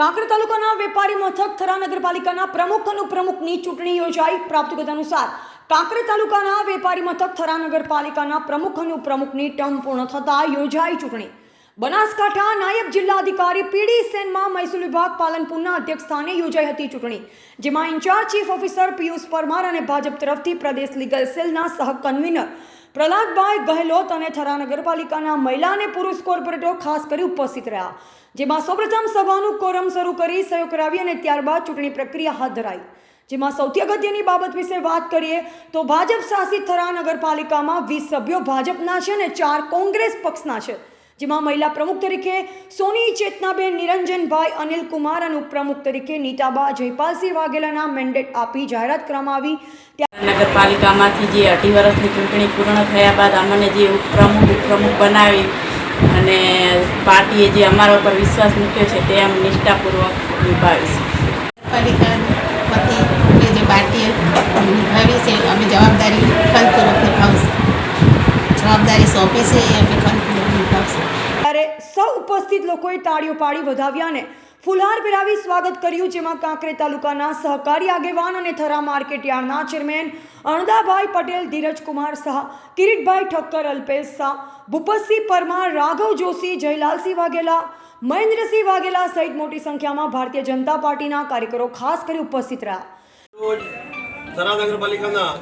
કાંકરેજ તાલુકાના વેપારી મથક થરા નગરપાલિકાના પ્રમુખ અને ઉપપ્રમુખની ચૂંટણી યોજાઈ. પ્રાપ્ત કરતા અનુસાર કાંકરેજ તાલુકાના વેપારી મથક થરા નગરપાલિકાના પ્રમુખ અને ઉપપ્રમુખની ટર્મ પૂર્ણ થતાં યોજાઈ ચૂંટણી. બનાસકાંઠા નાયબ જિલ્લા અધિકારી પીડી સેનમાં મહેસૂલ વિભાગ પાલનપુરના અધ્યક્ષ સ્થાને યોજાઈ હતી ચૂંટણી, જેમાં in-charge chief officer Piyush Parmar અને ભાજપ તરફથી પ્રદેશ લીગલ સેલના સહ કન્વીનર પ્રહલાદભાઈ ગહેલોત અને થરા નગરપાલિકાના મહિલા અને પુરુષ કોર્પોરેટરો ખાસ કરી ઉપસ્થિત રહ્યા, જેમાં સૌપ્રથમ સભાનું કોરમ શરૂ કરી સહયોગ કરાવી અને ત્યારબાદ ચૂંટણી પ્રક્રિયા હાથ ધરાઈ. જેમાં સૌથી અગત્યની બાબત વિશે વાત કરીએ, તો ભાજપ શાસિત થરા નગરપાલિકામાં વીસ સભ્યો ભાજપના છે અને ચાર કોંગ્રેસ પક્ષના છે. જેમાં મહિલા પ્રમુખ તરીકે સોની ચેતનાબેન નિરંજનભાઈ અનિલ કુમાર અને ઉપપ્રમુખ તરીકે નીતાબા જયપાલસિંહ વાઘેલાના મેન્ડેટ આપી જાહેરાત કરવામાં આવી. નગરપાલિકામાંથી જે અઢી વર્ષની ચૂંટણી પૂર્ણ થયા બાદ અમને જે ઉપપ્રમુખ ઉપપ્રમુખ બનાવી અને પાર્ટીએ જે અમારા ઉપર વિશ્વાસ મૂક્યો છે તે અમે નિષ્ઠાપૂર્વક નિભાવીશું. પાલિકામાંથી જે પાર્ટીએ નિભાવી છે અમે જવાબદારી ખંતપૂર્વક નિભાવશું જવાબદારી સોંપી છે એ અમે નિભાવશું ત્યારે સૌ ઉપસ્થિત લોકોએ તાળીઓ પાડી વધાવ્યાને ફુલહાર પહેરાવી સ્વાગત કર્યું જેમાં કાંકરે તાલુકાના સહકારી આગેવાન અને થરા માર્કેટ યાર્ડના ચેરમેન અણદાભાઈ પટેલ ધીરજકુમાર શાહ કિરીટભાઈ ઠક્કર અલ્પેશ શાહ ભૂપતસિંહ પરમાર રાઘવ જોશી જયલાલસિંહ વાઘેલા મહેન્દ્રસિંહ વાઘેલા સહિત મોટી સંખ્યામાં ભારતીય જનતા પાર્ટીના કાર્યકરો ખાસ કરી ઉપસ્થિત રહ્યા. થરા નગરપાલિકાના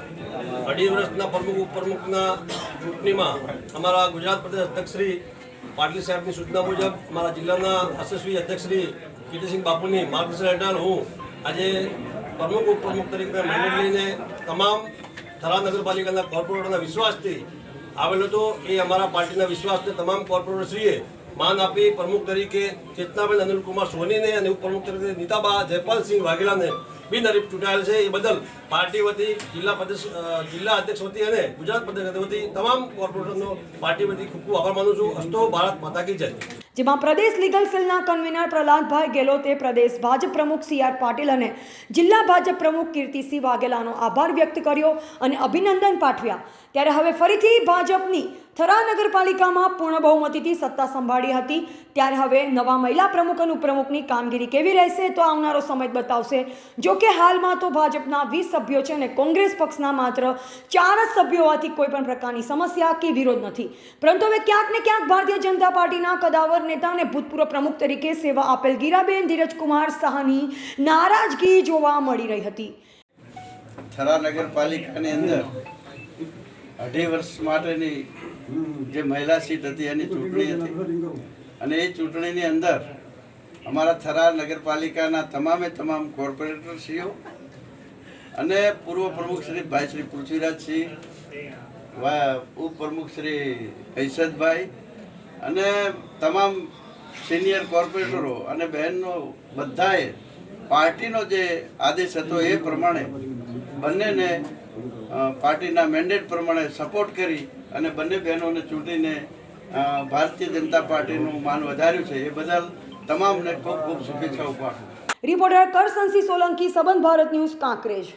અઢી વર્ષના પ્રમુખ ઉપપ્રમુખના ચૂંટણીમાં અમારા ગુજરાત પ્રદેશ અધ્યક્ષ શ્રી પાટીલ સાહેબની સૂચના મુજબ મારા જિલ્લાના અશસ્વી અધ્યક્ષ શ્રી કીર્તિસિંહ બાપુની માર્ગદર્શન હેઠળ હું આજે પ્રમુખ, ઉપપ્રમુખ તરીકે મેન્ડેટ લઈને તમામ થરા નગરપાલિકાના કોર્પોરેટરના વિશ્વાસથી આવેલો હતો. એ અમારા પાર્ટીના વિશ્વાસને તમામ કોર્પોરેટરશ્રીએ માન આપી પ્રમુખ તરીકે ચેતનાબેન અનિલકુમાર સોનીને અને ઉપપ્રમુખ તરીકે નીતાબા જયપાલસિંહ વાઘેલાને બિનહરીફ ચૂંટાયેલ છે. એ બદલ પાર્ટી વતી, જિલ્લા પ્રદેશ જિલ્લા અધ્યક્ષ વતી અને ગુજરાત પ્રદેશ વતી તમામ કોર્પોરેટરનો પાર્ટી વતી ખૂબ ખૂબ આભાર માનું છું. અસ્તો ભારત માતા કી જય. જેમાં પ્રદેશ લીગલ સેલના કન્વીનર પ્રહલાદભાઈ ગેલોતે પ્રદેશ ભાજપ પ્રમુખ સી આર પાટીલ અને જિલ્લા ભાજપ પ્રમુખ કીર્તિસિંહ વાઘેલાનો આભાર વ્યક્ત કર્યો અને અભિનંદન પાઠવ્યા. ત્યારે હવે ફરીથી ભાજપની થરા નગરપાલિકામાં પૂર્ણ બહુમતીથી સત્તા સંભાળી હતી. ત્યારે હવે નવા મહિલા પ્રમુખ અને ઉપપ્રમુખની કામગીરી કેવી રહેશે તો આવનારો સમય બતાવશે. જો કે હાલમાં તો ભાજપના વીસ સભ્યો છે અને કોંગ્રેસ પક્ષના માત્ર ચાર જ સભ્યો હોવાથી કોઈ પણ પ્રકારની સમસ્યા કે વિરોધ નથી. પરંતુ હવે ક્યાંક ને ક્યાંક ભારતીય જનતા પાર્ટીના કદાવર નેતા અને ભૂતપૂર્વ પ્રમુખ તરીકે સેવા આપેલ ગીરાબેન ધીરજકુમાર શાહની નારાજગી જોવા મળી રહી હતી. થરા નગરપાલિકાની અંદર અઢી વર્ષ માટેની જે મહિલા સીટ હતી, એની ચૂંટણી હતી. અને એ ચૂંટણીની અંદર અમારા થરાર નગરપાલિકાના તમામે તમામ કોર્પોરેટરશ્રીઓ અને પૂર્વ પ્રમુખ શ્રી ભાઈ શ્રી પૃથ્વીરાજસિંહ ઉપપ્રમુખ શ્રી હૈસદભાઈ અને તમામ સિનિયર કોર્પોરેટરો અને બહેનો બધાએ પાર્ટીનો જે આદેશ હતો એ પ્રમાણે બંનેને પાર્ટીના મેન્ડેટ પ્રમાણે સપોર્ટ કરી અને બંને બહેનોને ચૂંટીને ભારતીય જનતા પાર્ટીનું માન વધાર્યું છે. એ બદલ તમામને ખૂબ ખૂબ શુભેચ્છાઓ પાઠવું. રિપોર્ટર કરસનસિંહ સોલંકી, સંબંધ ભારત ન્યૂઝ, કાંકરેજ.